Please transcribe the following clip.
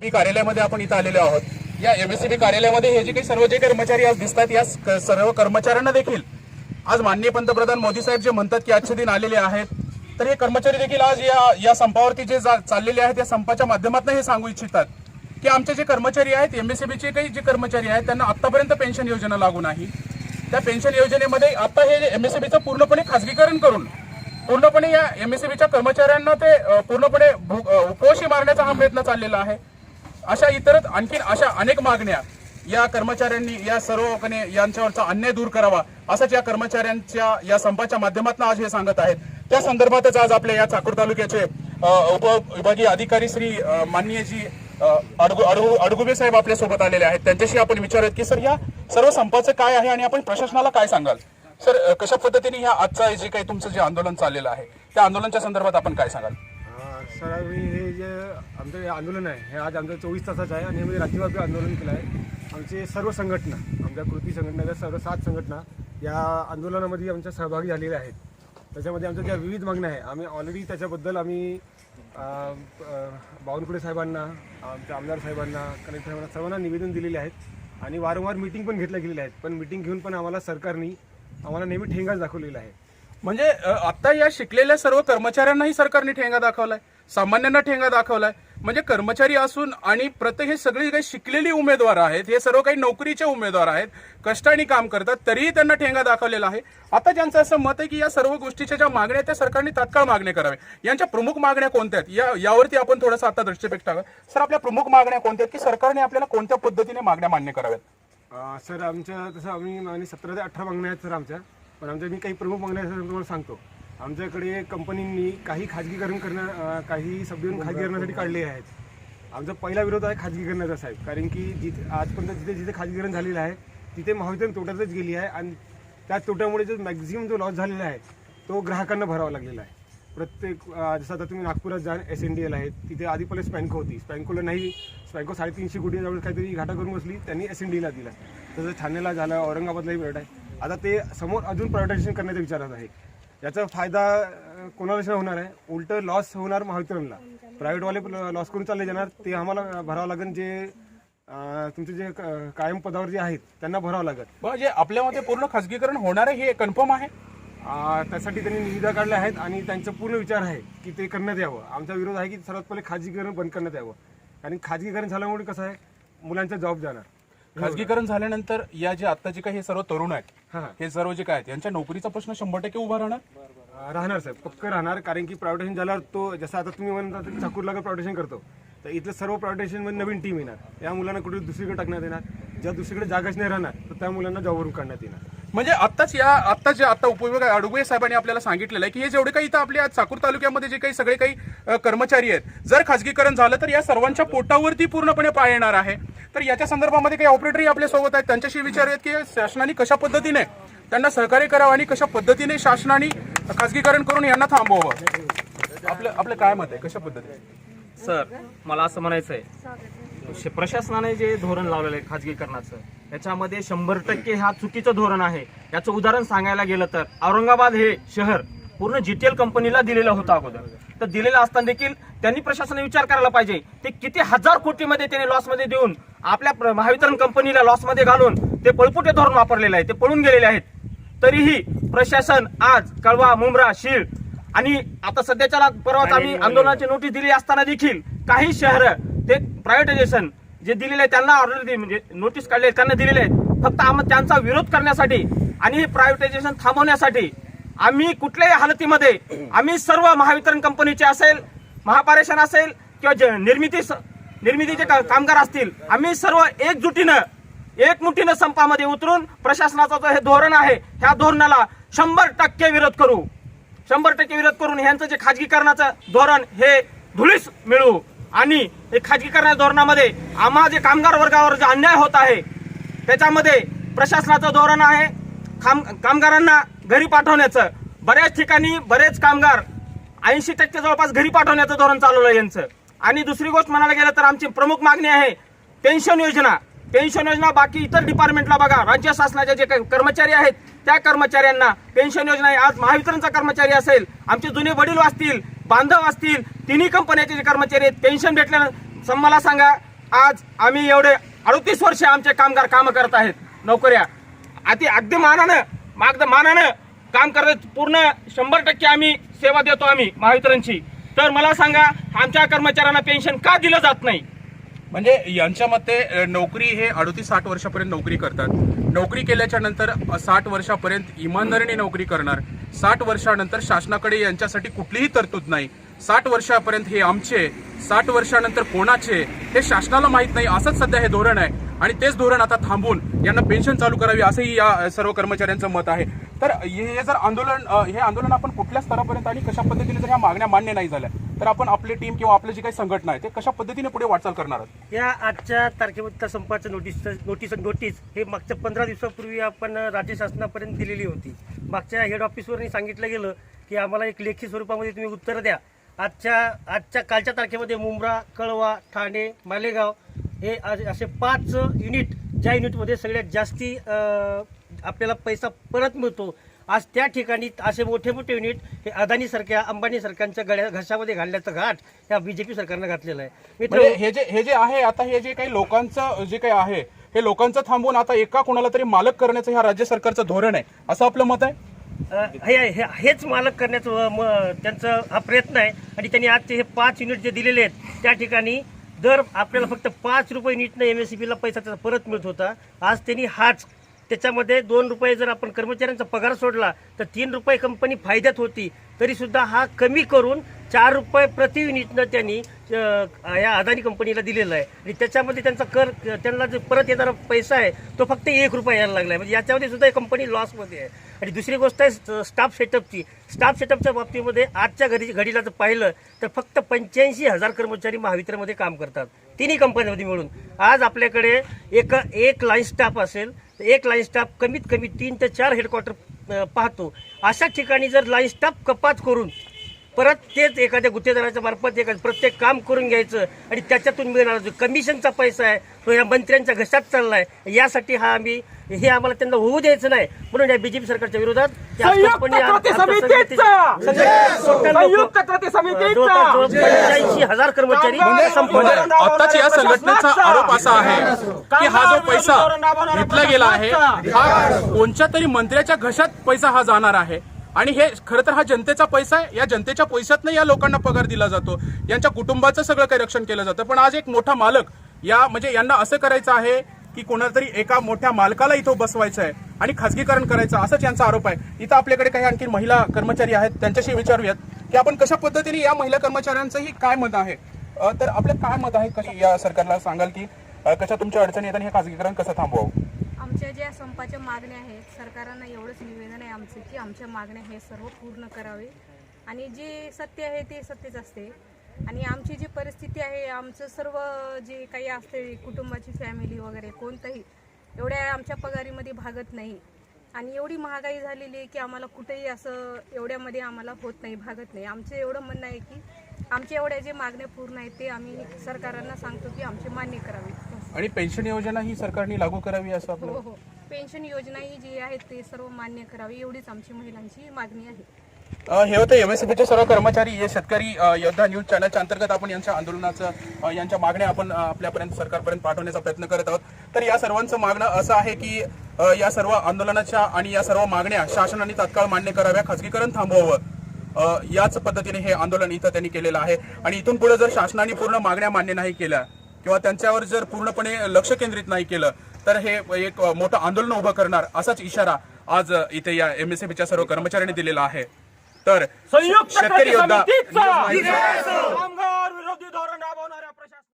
बी कार्यालयामध्ये आपण इथं आलेलो आहोत. या एमएससीबी कार्यालयामध्ये हे जे काही सर्व जे कर्मचारी आज दिसतात या स- सर्व कर्मचाऱ्यांना देखील आज माननीय पंतप्रधान मोदी साहेब जे म्हणतात की आजचे दिन आलेले आहेत तर हे कर्मचारी देखील आज या या संपावरती जे जा- चाललेले आहेत या संपाच्या माध्यमातून हे सांगू इच्छितात की आमचे जे कर्मचारी आहेत एमएससीबीचे काही जे कर्मचारी आहेत त्यांना आतापर्यंत पेन्शन योजना लागू नाही. त्या पेन्शन योजनेमध्ये आता हे एमएससीबीचं पूर्णपणे खासगीकरण करून पूर्णपणे या एमएससीबीच्या कर्मचाऱ्यांना ते पूर्णपणे भू- मारण्याचा हा प्रयत्न चाललेला आहे. अशा इतरच आणखीन अशा अनेक मागण्या या कर्मचाऱ्यांनी या सर्वकने यांच्यावरचा अन्याय दूर करावा असंच या कर्मचाऱ्यांच्या या संपाच्या माध्यमातून आज हे सांगत आहेत. त्या संदर्भातच आज आपल्या या चाकूर तालुक्याचे उपविभागीय अधिकारी श्री अ, माननीयजी अडगु अडगुबे साहेब आपल्यासोबत आलेले आहेत. त्यांच्याशी आपण विचारूयात की सर या सर्व संपाचं काय आहे आणि आपण प्रशासनाला काय सांगाल? सर कशा पद्धतीने ह्या आजचा जे काही तुमचं जे आंदोलन चाललेलं आहे त्या आंदोलनाच्या संदर्भात आपण काय सांगाल? सर आम्ही हे जे आमचं हे आंदोलन आहे हे आज आमचं चोवीस तासाचं आहे आणि आम्ही राज्यव्यापी आंदोलन केलं आहे. आमचे सर्व संघटना आमच्या कृती संघटनेच्या सर्व सात संघटना या आंदोलनामध्ये आमच्या सहभागी झालेल्या आहेत. त्याच्यामध्ये आमच्या ज्या विविध मागण्या आहे आम्ही ऑलरेडी त्याच्याबद्दल आम्ही बावनकुळे साहेबांना आमच्या आमदार साहेबांना कलेक्टर साहेबांना सर्वांना निवेदन दिलेले आहेत. आणि वारंवार मिटिंग पण घेतल्या गेलेल्या आहेत. पण मिटिंग घेऊन पण आम्हाला सरकारने आम्हाला नेहमी ठेंगाच दाखवलेला आहे. म्हणजे आता या शिकलेल्या सर्व कर्मचाऱ्यांनाही सरकारने ठेंगा दाखवलाय. सामान्यांना ठेंगा दाखवलाय. म्हणजे कर्मचारी असून आणि प्रत्येक हे सगळी काही शिकलेली उमेदवार आहेत हे सर्व काही नोकरीचे उमेदवार आहेत कष्टाने काम करतात तरीही त्यांना ठेंगा दाखवलेला आहे. आता ज्यांचं असं मत आहे की या सर्व गोष्टीच्या ज्या मागण्या त्या सरकारने तात्काळ मागण्या कराव्या यांच्या प्रमुख मागण्या कोणत्या आहेत? या यावरती आपण थोडासा आता दृष्टिपेक्ष टाका. सर आपल्या प्रमुख मागण्या कोणत्या आहेत की सरकारने आपल्याला कोणत्या पद्धतीने मागण्या मान्य कराव्यात? सर आमच्या तसं आम्ही सतरा ते अठरा मागण्या आहेत सर आमच्या. पण आमच्या मी काही प्रमुख मागण्या तुम्हाला सांगतो. आमच्याकडे कंपनींनी काही खाजगीकरण करण्या काही सबडिविजन खाजगीकरणासाठी काढले आहेत. आमचा पहिला विरोध आहे खाजगीकरणाचा साहेब. कारण की जिथे आजपर्यंत जिथे जिथे खाजगीकरण झालेलं आहे तिथे महावितरण तोट्यातच गेली आहे आणि त्या तोट्यामुळे जो मॅक्झिमम जो लॉस झालेला आहे तो ग्राहकांना भरावा लागलेला आहे. प्रत्येक जसं आता तुम्ही नागपुरात जा एस एन डी एल आहे तिथे आधी पहिले स्पॅन्को होती स्पॅन्कोला नाही स्पॅन्को साडेतीनशे कोटी जवळ काहीतरी घाटा करून बसली त्यांनी एस एन डीला दिला. तसं ठाण्याला झालं औरंगाबादलाही मिळत आहे. आता ते समोर अजून प्रायव्हेटायझेशन करण्याच्या विचारात आहे. याचा फायदा कोणालाच नाही होणार आहे? उलट लॉस होणार महावितरणला. प्रायव्हेटवाले लॉस करून चालले जाणार ते आम्हाला भरावं लागेल जे तुमचे जे कायम पदावर जे आहेत त्यांना भरावं लागेल. म्हणजे आपल्यामध्ये पूर्ण खाजगीकरण होणार आहे हे कन्फर्म आहे? त्यासाठी त्यांनी निविदा काढल्या आहेत आणि त्यांचा पूर्ण विचार आहे की ते करण्यात यावं. आमचा विरोध आहे की सर्वात पहिले खाजगीकरण बंद करण्यात यावं. आणि खाजगीकरण झाल्यामुळे कसं आहे मुलांचा जॉब जाणार. खाजगीकरण झाल्यानंतर या जे आता जे काही हे सर्व तरुण आहेत हां. हे सर्व जे काय आहेत यांच्या नोकरीचा प्रश्न शंभर टक्के उभा राहणार? राहणार साहेब पक्क राहणार कारण की प्रायव्हेटेशन झाल्यावर तो जसं आता तुम्ही म्हणता की ठाकूरला प्रायव्हेटेशन करतो. तर इथलं सर्व प्रायव्हेटेशनमध्ये नवीन टीम येणार. या मुलांना कुठे दुसरीकडे टाकण्यात येणार. ज्या दुसरीकडे जागाच नाही राहणार तर त्या मुलांना जॉबवरून काढण्यात येणार. म्हणजे आत्ताच या आता जे आता उपविभाग अडुगे साहेबांनी आपल्याला सांगितलेलं आहे की हे जेवढे काही इथं आपल्या चाकूर तालुक्यामध्ये जे काही सगळे काही कर्मचारी आहेत जर खाजगीकरण झालं तर या सर्वांच्या पोटावरती पूर्णपणे पाय येणार आहे. तर याच्या संदर्भामध्ये काही ऑपरेटरही आपल्यासोबत आहेत. त्यांच्याशी विचारूयात की शासनाने कशा पद्धतीने त्यांना सहकार्य करावं आणि कशा पद्धतीने शासनाने खाजगीकरण करून यांना थांबवावं? आपलं आपलं काय मत आहे? कशा पद्धतीने? सर मला असं म्हणायचं आहे प्रशासनाने जे धोरण लावलेलं आहे खाजगीकरणाचं याच्यामध्ये शंभर टक्के हा चुकीचं धोरण आहे. याचं उदाहरण सांगायला गेलं तर औरंगाबाद हे शहर पूर्ण जीटीएल कंपनीला दिलेलं होतं अगोदर. तर दिलेलं असताना देखील त्यांनी प्रशासनाने विचार करायला पाहिजे ते किती हजार कोटीमध्ये त्यांनी लॉसमध्ये देऊन आपल्या महावितरण कंपनीला लॉसमध्ये घालून ते पळपुटे धोरण वापरलेलं आहे ते पळून गेलेले आहेत. तरीही प्रशासन आज कळवा मुंब्रा शीळ आणि आता सध्याच्या परवाच आम्ही आंदोलनाची नोटीस दिली असताना देखील काही शहर ते प्रायव्हेटायझेशन जे दिलेले आहे त्यांना ऑर्डर म्हणजे नोटीस काढले त्यांना दिलेले आहेत. फक्त आम्ही त्यांचा विरोध करण्यासाठी आणि हे प्रायव्हेटायझेशन थांबवण्यासाठी आम्ही कुठल्याही हालतीमध्ये आम्ही सर्व महावितरण कंपनीचे असेल महापारेषण असेल किंवा जे निर्मिती निर्मितीचे का- कामगार असतील आम्ही सर्व एकजुटीनं एकमुठीनं संपामध्ये उतरून प्रशासनाचं जो हे धोरण आहे ह्या धोरणाला शंभर टक्के विरोध करू. शंभर टक्के विरोध करून ह्यांचं जे खाजगीकरणाचं धोरण हे धुळीस मिळू. आणि हे खाजगीकरणाच्या धोरणामध्ये आम्हा जे कामगार वर्गावर जे अन्याय होत आहे त्याच्यामध्ये प्रशासनाचं धोरण आहे. काम कामगारांना घरी पाठवण्याचं. बऱ्याच ठिकाणी बरेच कामगार ऐंशी टक्के जवळपास घरी पाठवण्याचं धोरण चालवलं आहे यांचं. आणि दुसरी गोष्ट म्हणायला गेलं तर आमची प्रमुख मागणी आहे पेन्शन योजना. पेन्शन योजना बाकी इतर डिपार्टमेंटला बघा राज्य शासनाचे जे काही कर्मचारी आहेत त्या कर्मचाऱ्यांना पेन्शन योजना आहे. आज महावितरणचा कर्मचारी असेल आमचे जुने वडील असतील बांधव असतील तिन्ही कंपन्याचे जे कर्मचारी आहेत पेन्शन भेटल्यानं सम- मला सांगा आज आम्ही एवढे अडतीस वर्ष आमचे कामगार काम करत आहेत. नोकऱ्या. अति अगदी मानानं मागद मानानं काम करत पूर्ण शंभर टक्के आम्ही सेवा देतो आम्ही महावितरणची. तर मला सांगा आमच्या कर्मचाऱ्यांना पेन्शन का दिलं जात नाही? म्हणजे यांच्या मते नोकरी हे अडतीस साठ वर्षापर्यंत नोकरी करतात. नोकरी केल्याच्यानंतर साठ वर्षापर्यंत इमानदारीने नोकरी करणार. साठ वर्षानंतर शासनाकडे यांच्यासाठी कुठलीही तरतूद नाही. साठ वर्षापर्यंत हे आमचे साठ वर्षानंतर कोणाचे हे शासनाला माहीत नाही. असंच सध्या हे धोरण आहे. आणि तेच धोरण आता थांबून यांना पेन्शन चालू करावी असंही या सर्व कर्मचाऱ्यांचं मत आहे. तर हे हे जर आंदोलन हे आंदोलन आपण कुठल्या स्तरापर्यंत आणि कशा पद्धतीने जर ह्या मागण्या मान्य नाही झाल्या तर आपण आपली टीम किंवा आपली जी काही संघटना आहे ते कशा पद्धतीने पुढे वाटचाल करणार आहोत? या आजच्या तारखेमध्ये संपाचं नोटीस नोटीस नोटीस हे मागच्या पंधरा दिवसापूर्वी आपण राज्य शासनापर्यंत दिलेली होती. मागच्या हेड ऑफिसवरनी सांगितलं गेलं की आम्हाला एक लेखी स्वरूपामध्ये तुम्ही उत्तर द्या. आजच्या आजच्या कालच्या तारखेमध्ये मुंब्रा कळवा ठाणे मालेगाव हे आज- असे पाच युनिट ज्या युनिटमध्ये सगळ्यात जास्ती आपल्याला पैसा परत मिळतो. आज त्या ठिकाणी असे मोठे मोठे युनिट हे अदानीसारख्या अंबानीसारख्यांच्या गळ्या घशामध्ये घालण्याचं घाट या बीजेपी सरकारनं घातलेलं आहे. मित्र म्हणजे हे जे हे जे आहे आता हे जे काही लोकांचं जे काही आहे हे लोकांचं थांबवून आता एका कोणाला तरी मालक करण्याचं ह्या राज्य सरकारचं धोरण आहे असं आपलं मत आहे? हे हेच मालक करण्याचं त्यांचा हा प्रयत्न आहे. आणि त्यांनी आजचे हे पाच युनिट जे दिलेले आहेत त्या ठिकाणी दर आपल्याला फक्त पाच रुपये युनिटनं एम एस सी बीला पैसा त्याचा परत मिळत होता. आज त्यांनी हाच त्याच्यामध्ये दोन रुपये जर आपण कर्मचाऱ्यांचा पगार सोडला तर तीन रुपये कंपनी फायद्यात होती. तरीसुद्धा हा कमी करून चार रुपये प्रति युनिटनं त्यांनी या अदानी कंपनीला दिलेला आहे. आणि त्याच्यामध्ये त्यांचा कर त्यांना जो परत येणारा पैसा आहे तो फक्त एक रुपया यायला लागला आहे म्हणजे याच्यामध्ये सुद्धा कंपनी लॉसमध्ये आहे. आणि दुसरी गोष्ट आहे स्टाफ सेटअपची स्टाफ सेटअपच्या बाबतीमध्ये आजच्या घरी घडीला जर पाहिलं तर फक्त पंच्याऐंशी हजार कर्मचारी महावितरणमध्ये काम करतात. तिन्ही कंपन्यांमध्ये मिळून. आज आपल्याकडे एक एक लाईन स्टाफ असेल तर एक लाईन स्टाफ कमीत कमी तीन ते चार हेडक्वार्टर पाहतो. अशा ठिकाणी जर लाईन स्टाफ कपात करून परत तेच एखाद्या गुत्तेदाराच्या मार्फत एखादं प्रत्येक काम करून घ्यायचं आणि त्याच्यातून मिळणारा जो कमिशनचा पैसा आहे तो या मंत्र्यांच्या घशात चाललाय. यासाठी हा आम्ही हे आम्हाला त्यांना होऊ द्यायचं नाही. म्हणून या बीजेपी सरकारच्या विरोधात पंच्याऐंशी हजार कर्मचारी म्हणजे आताच या संघटनेचा आरोप असा आहे की हा जो पैसा घेतला गेला आहे हा कोणत्या तरी मंत्र्याच्या घशात पैसा हा जाणार आहे. आणि हे खरं तर हा जनतेचा पैसा आहे. या जनतेच्या पैशातनं या लोकांना पगार दिला जातो. यांच्या कुटुंबाचं सगळं काही रक्षण केलं जातं. पण आज एक मोठा मालक या म्हणजे यांना असं करायचं आहे की कोणातरी एका मोठ्या मालकाला इथं बसवायचं आहे आणि खासगीकरण करायचं असंच यांचा आरोप आहे. इथं आपल्याकडे काही आणखी महिला कर्मचारी आहेत. त्यांच्याशी विचारूयात की आपण कशा पद्धतीने या महिला कर्मचाऱ्यांचंही काय मत आहे? तर आपलं काय मत आहे? कशी या सरकारला सांगाल की कशा तुमच्या अडचणी येतात आणि हे खासगीकरण कसं थांबवावं? आमच्या ज्या संपाच्या मागण्या आहेत सरकारांना एवढंच निवेदन आहे आमचं की आमच्या मागण्या हे सर्व पूर्ण करावे. आणि जे सत्य आहे ते सत्यच असते. आणि आमची जी परिस्थिती आहे आमचं सर्व जे काही असते कुटुंबाची फॅमिली वगैरे कोणतंही एवढ्या आमच्या पगारीमध्ये भागत नाही. आणि एवढी महागाई झालेली आहे की आम्हाला कुठेही असं एवढ्यामध्ये आम्हाला होत नाही भागत नाही. आमचं एवढं म्हणणं आहे की आमच्या एवढ्या जे मागण्या पूर्ण आहेत ते आम्ही सरकारांना सांगतो की आमचे मान्य करावे. आणि पेन्शन योजना ही सरकारने लागू करावी असं हो आपलं? हो पेन्शन योजना ही जी आहेत ते सर्व मान्य करावी एवढीच आमची महिलांची मागणी आहे. अ, हे होते एमएससीबीचे सर्व कर्मचारी हे शेतकरी अ, योद्धा न्यूज चॅनलच्या अंतर्गत आपण यांच्या आंदोलनाचं अ, यांच्या मागण्या आपण अ, आपल्यापर्यंत सरकारपर्यंत पाठवण्याचा प्रयत्न करत आहोत. तर या सर्वांचं मागणं असं आहे की अ, या सर्व आंदोलनाच्या आणि या सर्व मागण्या शासनाने तात्काळ मान्य कराव्या खासगीकरण थांबवावं अ, याच पद्धतीने हे आंदोलन इथं त्यांनी केलेलं आहे. आणि इथून पुढे जर शासनाने पूर्ण मागण्या मान्य नाही केल्या किंवा त्यांच्यावर जर पूर्णपणे लक्ष केंद्रित नाही केलं तर हे एक मोठं आंदोलन उभं करणार असाच इशारा आज इथे या एम सर्व कर्मचाऱ्यांनी दिलेला आहे. तर शेतकरी योद्धा विरोधी धोरण राबवणाऱ्या